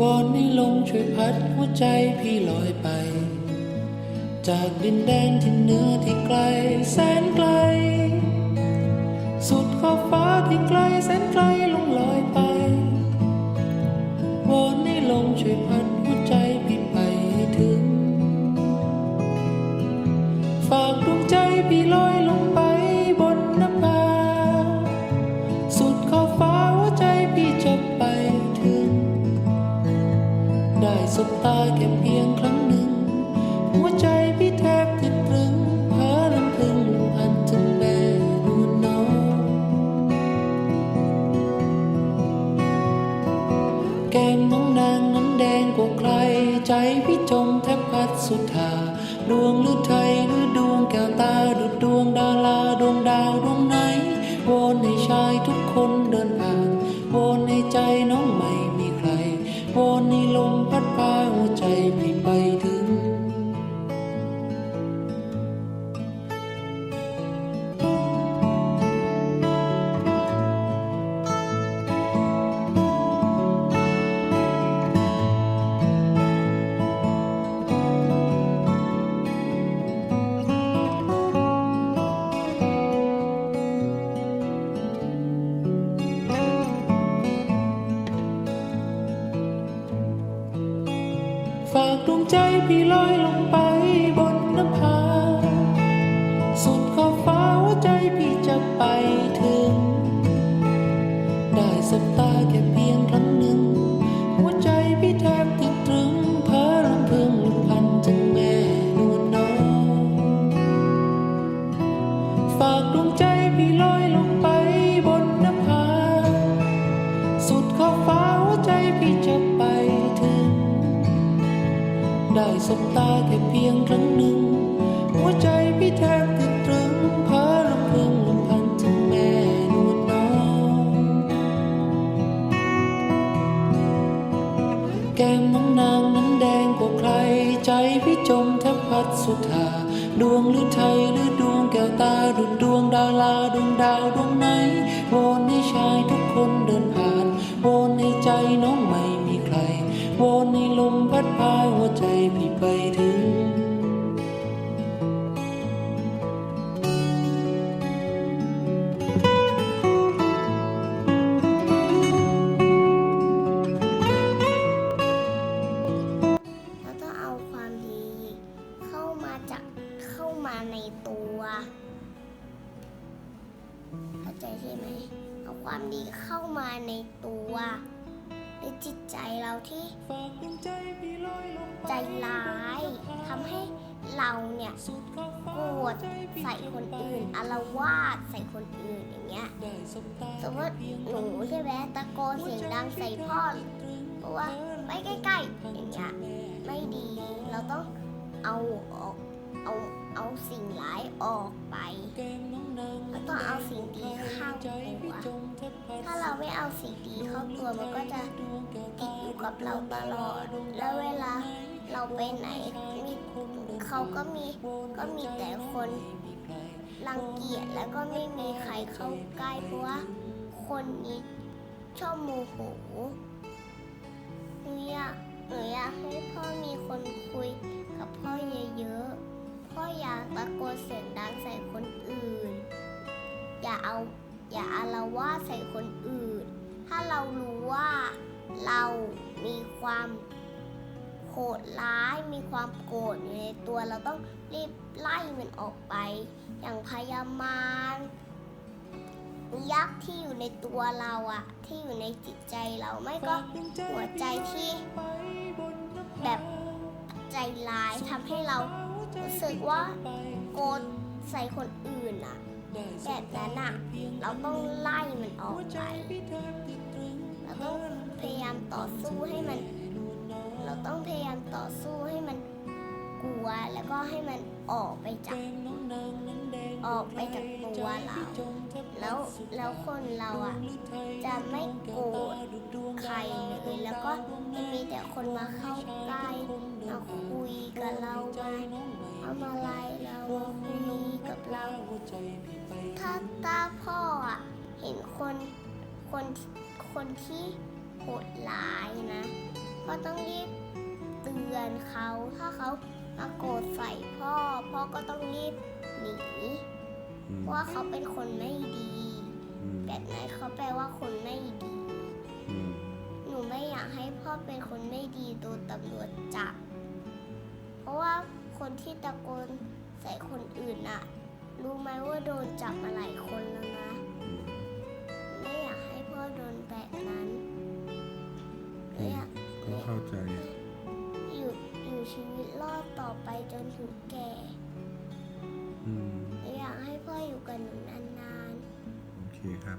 วอนให้ลมช่วยพัดหัวใจพี่ลอยไป จากดินแดนที่เหนือที่ไกลแสนไกล สุดขอบฟ้าที่ไกลแสนไกล ค่เพียงครั้งหนึ่ง หัวใจพี่แทบจะตรึงเพ้อลำพึงอันถึงแม่นวลน้องแก้มน้องนางนั้นแดงกว่าใคร ใจพี่จมแทบพัดสุดทาดวงหรือไทยหรือดวงแก้วตาดุดดวงดาราดวงดาวดวงไหนวนให้ชายทุกคนเดินผ่านวนให้ใจน้องม่มี ฝากดวงใจพี่ลอยลงไปบน สบตาแค่เพียงครั้งหนึ่ง หัวใจพี่แทบติดตรึงเพ้อรำพึงลำพันถึงแม่นวลน้องแก้มน้องนางนั้นแดงกว่าใคร ใจพี่จมแทบพัดสุดหาดวงหรือไทยหรือดวงแก้วตาดุดดวงดาราดวงดาวดวงไหนวอนให้ชายทุกคนเดินผ่าน ไปถึง เราต้องเอาความดีเข้ามาจากเข้ามาในตัว เข้าใจใช่ไหม เอาความดีเข้ามาในตัว ในจิตใจเราที่ฝากดวงใจพี่ลอยลงไปใจร้ายทำให้เราเนี่ยสุดขอบฟ้าโกรธใส่คนอื่นอารวาสใส่คนอื่นอย่างเงี้ยได้สบตาสมมติหนูใช่ไหมตะโกนเสียงดังใส่พ่อเพราะว่าไม่ใกล้ๆอย่างเงี้ยไม่ดีเราต้องเอาออก เอาเอาสิ่งร้ายออกไปแล้วต้องเอาสิ่งดีเข้าตัวถ้าเราไม่เอาสิ่งดีเข้าตัวมันก็จะติดอยู่กับเราตลอด แล้วเวลาเราไปไหนมีเขาก็มีก็มีแต่คนรังเกียจแล้วก็ไม่มีใครเข้าใกล้เพราะว่าคนนี้ชอบโมโหหนูอยากหนูอยากให้พ่อมีคนคุยกับพ่อเยอะๆ พ่ออยาตะโกนเสียงดังใส่คนอื่น อย่าเอาอย่าอาละวาดใส่คนอื่น ถ้าเรารู้ว่าเรามีความโหดร้ายมีความโกรธอยู่ในตัวเราต้องรีบไล่มันออกไป อย่างพยามารยักษ์ที่อยู่ในตัวเราอะที่อยู่ในจิตใจเราไม่ก็หัวใจที่แบบใจร้ายทำให้เรา รู้สึกว่าโกรธใส่คนอื่นอะแบบนั้นอะเราต้องไล่มันออกไปเราต้องพยายามต่อสู้ให้มัน เราต้องพยายามต่อ แล้วก็ให้มันออกไปจากออกไปจากตัวเรา แล้วแล้วคนเราอะจะไม่โกรธใครเลยแล้วก็จะมีแต่คนมาเข้าใกล้มาคุยกับเรามาเอามาไล่เราคุยกับเรา ถ้าตาพ่ออะเห็นคนคนคนที่โหดร้ายนะพพ่อต้องรีบเตือนเขาถ้าเขา มาโกรธใส่พ่อ พ่อก็ต้องรีบหนีอืมเพราะว่าเขาเป็นคนไม่ดีอืมแบบนั้นเขาแปลว่าคนไม่ดีอืมหนูไม่อยากให้พ่อเป็นคนไม่ดีโดนตำรวจจับ เพราะว่าคนที่ตะโกนใส่คนอื่นน่ะ รู้ไหมว่าโดนจับมาหลายคนแล้วนะอืมไม่อยากให้พ่อโดนแบบนั้นหนูอยาก ก็เข้าใจอยู่อยู่ ชีวิตรอดต่อไปจนถึงแก่อืม หนูอยากให้พ่ออยู่กับหนูนานโอเคครับ